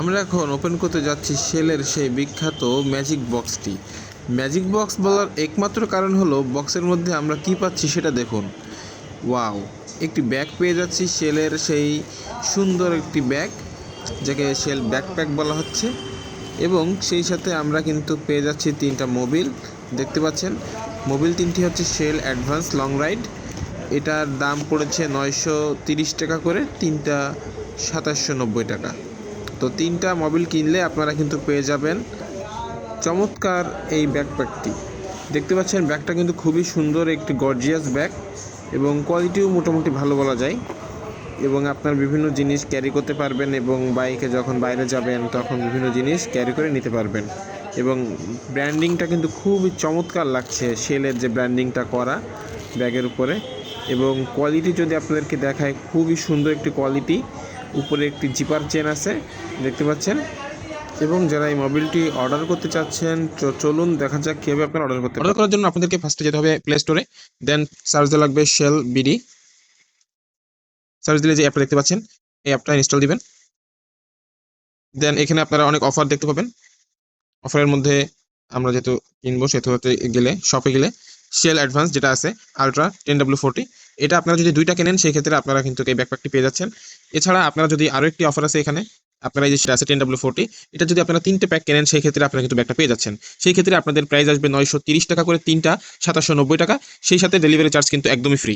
আমরা এখন ওপেন করতে যাচ্ছি সেলের সেই বিখ্যাত ম্যাজিক বক্সটি ম্যাজিক বক্স বলার একমাত্র কারণ হলো বক্সের মধ্যে আমরা কি পাচ্ছি সেটা দেখুন। ওয়াও একটি ব্যাগ পেয়ে যাচ্ছি সেলের সেই সুন্দর একটি ব্যাগ যাকে সেল ব্যাকপ্যাক বলা হচ্ছে। এবং সেই সাথে আমরা কিন্তু পেয়ে যাচ্ছি তিনটা মোবিল দেখতে পাচ্ছেন? মোবিল তিনটি হচ্ছে সেল অ্যাডভান্স লং রাইড এটার দাম পড়েছে নয়শো তিরিশ টাকা করে, তিনটা সাতাশশো নব্বই টাকা। তো তিনটা মোবিল কিনলে আপনারা কিন্তু পেয়ে যাবেন চমৎকার এই ব্যাকপ্যাকটি দেখতে পাচ্ছেন ব্যাগটা কিন্তু খুবই সুন্দর একটি গর্জিয়াস ব্যাগ এবং কোয়ালিটিও মোটামুটি ভালো বলা যায় এবং আপনার বিভিন্ন জিনিস ক্যারি করতে পারবেন এবং বাইকে যখন বাইরে যাবেন তখন বিভিন্ন জিনিস ক্যারি করে নিতে পারবেন এবং ব্র্যান্ডিংটা কিন্তু খুবই চমৎকার লাগছে সেলের যে ব্র্যান্ডিংটা করা ব্যাগের উপরে এবং কোয়ালিটি যদি আপনাদেরকে দেখায় খুবই সুন্দর একটি কোয়ালিটি উপরে একটি জিপার চেন আছে দেখতে পাচ্ছেন। এবং যারা এই মোবিলটি অর্ডার করতে চাচ্ছেন চলুন দেখা যাক কীভাবে আপনারা অর্ডার করতে অর্ডার করার জন্য আপনাদেরকে ফার্স্টে যেতে হবে প্লে স্টোরে দেন সার্চ দিয়ে লাগবে শেল বিডি সার্চ দিলে যে অ্যাপটা দেখতে পাচ্ছেন এই অ্যাপটা ইনস্টল দিবেন। দেন এখানে আপনারা অনেক অফার দেখতে পাবেন। অফারের মধ্যে আমরা যেহেতু কিনবো সেহেতু গেলে শপে গেলে শেল অ্যাডভান্স যেটা আছে আলট্রা টেন ডাব্লিউ ফোরটি এটা আপনারা যদি দুইটা কেনেন, সেই ক্ষেত্রে আপনারা কিন্তু এই ব্যাকপ্যাকটি পেয়ে যাচ্ছেন। এছাড়া আপনারা যদি আরও একটি অফার আছে এখানে, আপনারা এই যে সেটা আছে টেন ডাব্লিউ ফোরটি এটা যদি আপনারা তিনটে প্যাক কেনেন, সেই ক্ষেত্রে আপনারা কিন্তু ব্যাগটা পেয়ে যাচ্ছেন। সেই ক্ষেত্রে আপনাদের প্রাইস আসবে নয়শো তিরিশ টাকা করে তিনটা, সাতাশশো নব্বই টাকা, সেই সাথে ডেলিভারি চার্জ কিন্তু একদমই ফ্রি